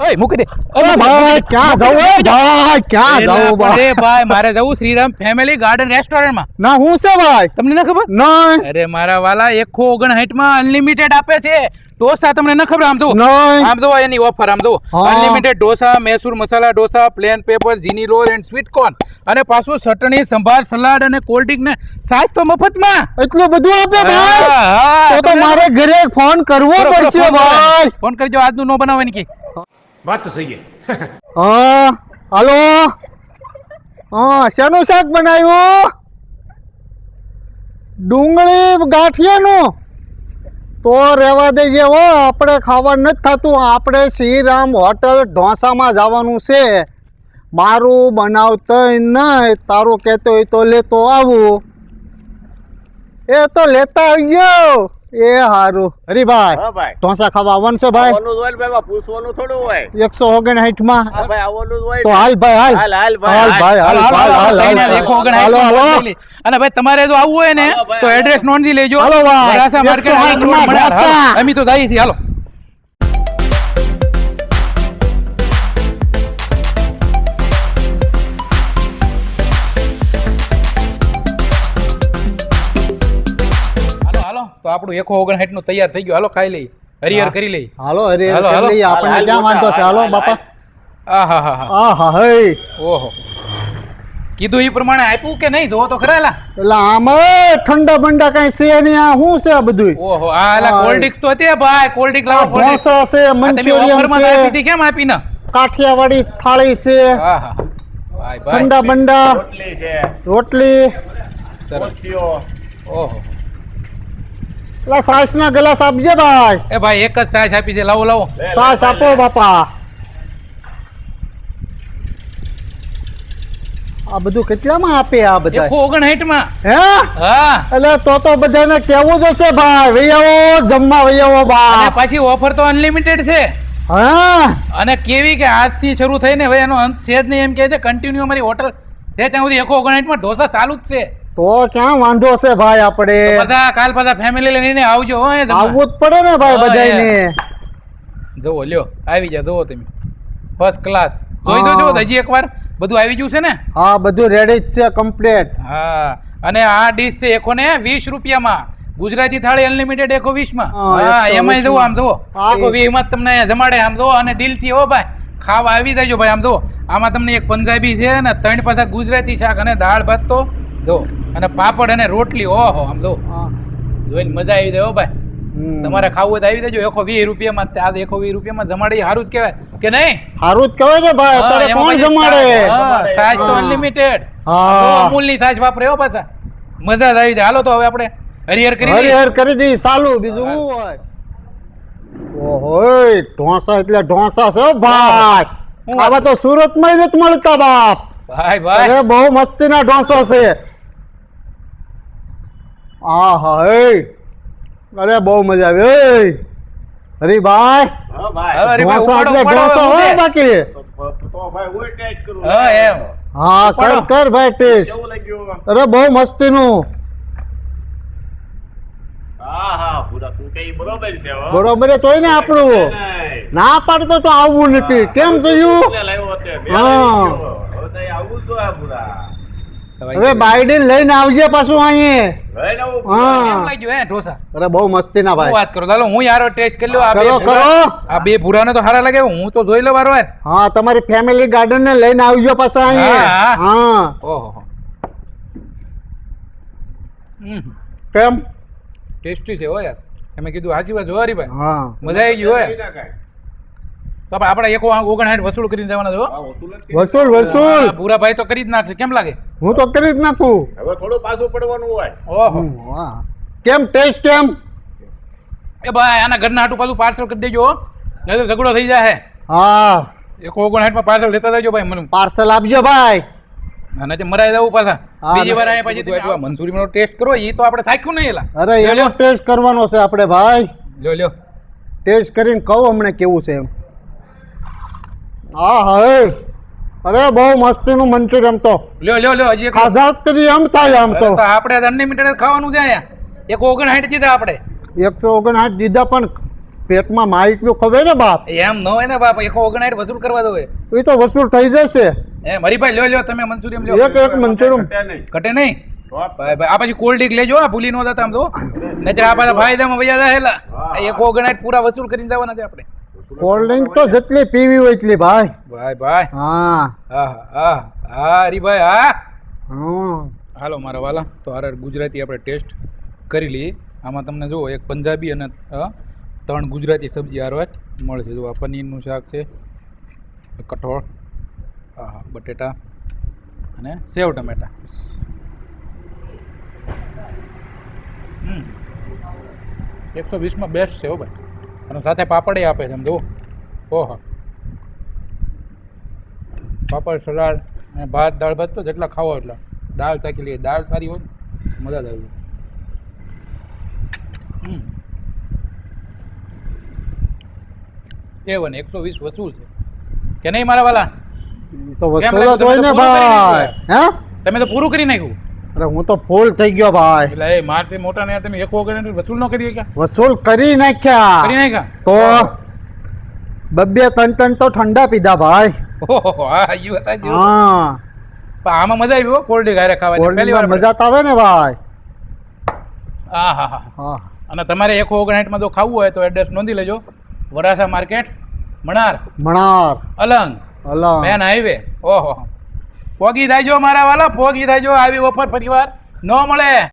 ઓય મૂકી દે. અરે ભાઈ ક્યાં જવું હે ભાઈ ક્યાં જવું અરે ભાઈ? મારે જવું શ્રીરામ ફેમિલી ગાર્ડન રેસ્ટોરન્ટમાં ના હું છે ભાઈ? તમને ના ખબર? નહીં. અરે મારા વાલા એકસો ઓગણસાઠમાં અનલિમિટેડ આપે છે. ઢોસા તમને ન ખબર? આમ તો આમ તો એની ઓફર આમ તો unlimited dosa Mysore masala dosa plain paper jini roll and sweet corn અને પાછું ચટણી સંભાર સલાડ અને કોલ્ડ ડ્રિંક ને સાસ તો મફતમાં. એટલું બધું આપે ભાઈ? તો તો મારે ઘરે ફોન કરવો કરો, કરો, પડશે ભાઈ. ફોન કરજો આજનું નો બનાવવાની કે વાત તો સહી હા. હાલો. હા, શેનું શાક બનાવ્યું? ડુંગળી ગાંઠિયાનું. તો રહેવા દઈએ હો, આપણે ખાવા નથી થતું. આપણે શ્રીરામ હોટલ ઢોસામાં જવાનું છે. મારું બનાવતો નહીં, તારું કહેતો હોય તો લેતો આવું. એ તો લેતા આવ્યો એ હારું. હરીભાઈ હા ભાઈ. ઢોસા ખાવા આવવાનું છે ભાઈ? આવવાનું હોય ભાઈ પૂછવાનું થોડું હોય. એકસો ઓગણસાઠમાં હા ભાઈ આવવાનું હોય તો હાલ ભાઈ હાલ. હાલ, હાલ ભાઈ, હાલ ભાઈ હાલ હાલ. હાલ હાલ હાલો હાલો, હાલો અને ભાઈ તમારે જો આવવું હોય ને તો એડ્રેસ નોંધી લેજો. હાલો, ભાઈ. માર્કેટ. અમે તો જઈએ છીએ હાલો. આપણું એકસો ઓગણસાઠનું તૈયાર થઈ ગયું. હાલો ખાઈ લઈ હરિહર કરી લઈ હાલો અરે હાલો, હાલો. કરી આપણને ક્યાં વાંધો છે? હાલો બાપા. આ હા હા હા. હે ઓહો. કીધું એ પ્રમાણે આપ્યું કે નહીં? જોવો તો ખરા એલા. એટલે આમ ઠંડા બંડા કઈ છે નહીં. આ શું છે આ બધું ઓહો આ એલા. કોલ્ડ ડ્રિંક્સ તો હતી ભાઈ. કોલ્ડ ડ્રિંક લાવો. ઢોસા છે મંચુરિયન ઓફરમાં આપી છે. હતી કેમ આપી ના? કાઠિયાવાડી થાળી છે. હા હા. ભાઈ ભાઈ ઠંડા બંડા રોટલી છે. રોટલી. ઓહો. એટલે સાસ ના ગ્લાસ આપજે ભાઈ. એ ભાઈ એક જ સાસ આપી છે. લાવો લાવો. સાસ આપો બાપા. આ બધું કેટલામાં આપે આ બધા? ઓગણસાઠમાં હે? હા. એટલે તો તો બધાને કેવું જોશે ભાઈ. વૈયાવો જમવા વૈયાવો અને ભાઈ પાછી ઓફર તો અનલિમિટેડ છે. હા. અને કેવી કે આજથી શરૂ થઈને હવે એનો અંત છે જ નહીં એમ કહે છે. કન્ટિન્યુ અમારી હોટલ છે ત્યાં સુધી એકસો ઓગણસાઠમાં ઢોસા ચાલુ જ છે. તો ક્યાં વાંધો છે ભાઈ તો આપણે બધા કાલ બધા ફેમિલી લઈને આવજો હો આવવું જ પડે ને ભાઈ બધા બધાને જુઓ લ્યો આવી જા જુઓ તમે. ફર્સ્ટ ક્લાસ જોઈ દો જુઓ હજી એકવાર બધું આવી ગયું છે ને? હા બધું રેડી જ છે કમ્પ્લીટ હા. અને આ ડીશ છે એકો ને વીસ રૂપિયામાં. ગુજરાતી થાળી અનલિમિટેડ એકો વીસમાં હા, હા 120 એમાં જુઓ આમ જુઓ. એકો વીસમાં તમને જમાડે આમ જુઓ અને દિલથી હો ભાઈ. ખાવા આવી જાયજો ભાઈ આમ જુઓ. આમાં તમને એક પંજાબી છે ને ત્રણ પાછા ગુજરાતી શાક અને દાળ ભાત તો જો અને પાપડ અને રોટલી ઓહો આમ જો. જોઈને મજા આવી જાય હો ભાઈ. તમારે ખાવું હોય તો આવી દેજો એકો વીસ રૂપિયામાં ત્યાં એકો વીસ રૂપિયામાં જમાડે સારું જ કહેવાય. કે નહીં? સારું જ કહેવાય ને ભાઈ અત્યારે કોણ જમાડે? છાશ તો અનલિમિટેડ અમૂલની છાશ વાપરે હો પાછા. મજા જ આવી જાય. હાલો તો હવે આપણે હરિહર કરી. હરિહર કરી દી સાલું બીજું શું હોય? ઓહો ઢોસા એટલે ઢોસા છે ભાઈ. આવા તો સુરતમાં નથી મળતા બાપ. ભાઈ ભાઈ. બહુ મસ્તીના ઢોસા છે. આહા એ અરે બહુ મજા આવી એ હરીભાઈ. ઢોસા એટલે ઢોસા હોય બાકી. તો- તો ભાઈ હું કરું. હા, એમ. હા કર કર ભાઈ ટેસ્ટ. અરે બહુ મસ્તીનું. હા હા પૂરા તું કઈ બરોબર હો. ને આપણું. ના પાડતો તો આવવું નથી. કેમ થયું હા. હવે બાઈડન લઈને આવજે પાછું અહીંયા. હા. પૂરા. લાગ્યું હે ઢોસા? અરે બહુ મસ્તીના શું ભાઈ. વાત કરો? ચાલો હું યારો ટેસ્ટ કરી લ્યો આ બે કરો, આ બે ભૂરાને તો સારા લાગે હું તો જોઈ લો વાર હા તમારી ફેમિલી ગાર્ડન ને લઈને આવજો પાછા અહીંયા. હા ઓહો હમ. કેમ? ટેસ્ટી છે હો યાર. તમે કીધું હાજી વાત હરીભાઈ હા. મજા આવી ગઈ હોય. તો આપણે આપણે ઓગણસાઠ વસૂલ કરીને જવાના છો વસૂલ વસૂલ વસૂલ. હા, ભૂરા ભાઈ તો કરી જ નાખશે. કેમ લાગે? હું તો કરી જ નાખું. હવે થોડું પાછું પડવાનું હોય. ઓહો. કેમ ટેસ્ટ કેમ? એ ભાઈ આના ઘરના હાટું પાછું પાર્સલ કરી દેજો નહીં તો ઝઘડો થઈ જાય હા. એક ઓગણસાઠમાં પાર્સલ લેતા જજો ભાઈ મને. પાર્સલ આપજો ભાઈ. અને તે મરાઈ જવું પાછા. બીજી વાર. આયા પછી તમે ટેસ્ટ કરો એ તો આપણે સાખ્યું નહીં એલા. અરે એનો ટેસ્ટ કરવાનો છે આપણે ભાઈ. લ્યો લ્યો. ટેસ્ટ કરીને કહું હમણાં કેવું છે એમ. હા હા એ. અરે બહુ મસ્તીનું મંચુરિયન તો. લ્યો લ્યો લ્યો હજી ખાધા જ કરી એમ થાય આમ તો. આપણે અનલિમિટેડ ખાવાનું છે અહીંયા. એક ઓગણસાઠ દીધા આપણે. એકસો ઓગણસાઠ દીધા પણ પેટમાં માઇકનું ખબર ને બાપ? એમ ન હોય ને બાપ એક ઓગણસાઠ વસૂલ કરવા દો એ. એ તો વસૂલ થઈ જશે. એ મારી ભાઈ લ્યો લ્યો તમે મંચુરિયમ લ્યો. એક એક મંચુરિયમ ઘટે નહીં. નહીં? આ પછી કોલ્ડ ડ્રિંક લેજો આ ભૂલી નો જતા આમ તો. નહીતર આ બધા ફાયદામાં વૈયા રહેલા એક ઓગણસાઠ પૂરા વસૂલ કરીને જવાના છે આપણે. કોલ્ડ ડ્રિંક તો જેટલી પીવી હોય એટલી ભાઈ. ભાઈ ભાઈ. હા. હા હા હા હરીભાઈ હા. હાલો મારા વાલા તો હારે ગુજરાતી આપણે ટેસ્ટ કરી લઈએ. આમાં તમને જુઓ એક પંજાબી અને ત્રણ ગુજરાતી સબ્જી આરવાટ મળશે. જો આ પનીરનું શાક છે કઠોળ હા હા બટેટા અને સેવ ટમેટા. એકસો વીસમાં બેસ્ટ છે હો ભાઈ. અને સાથે પાપડ આપે છે એમ જુઓ ઓહો. પાપડ સલાડ અને ભાત દાળ ભાત તો જેટલા ખાવો એટલા. દાળ ચાખી લઈએ. દાળ સારી હોય મજા જ આવી. એ વન એકસો વીસ વસૂલ છે. કે નહીં મારા વાલા? તો વસૂલ જ હોય ને ભાઈ? હે? તમે તો પૂરું કરી નાખ્યું. અરે હું તો ફૂલ થઈ ગયો ભાઈ. એટલે એ મારથી મોટા ને તમે એક વગર વસૂલ ન કરી શક્યા? વસૂલ કરી નાખ્યા. કરી નાખ્યા? તો બબ્બે ત્રણ ત્રણ તો ઠંડા પીધા ભાઈ. ઓહો હા આમાં મજા આવી કોલ્ડ ડ્રિંક હારે ખાવાની. પહેલી વાર મજા તો આવે ને ભાઈ. હા હા હા. હા. અને તમારે એકસો ઓગણસાઠમાં જો ખાવું હોય તો એડ્રેસ નોંધી લેજો. વરાસા market Manar Manar. Alang. Alang. Main highway. ઓહો પોગી થાયજો મારા વાલા પોગી થાયજો આવી ઓફર પરિવાર. ન મળે.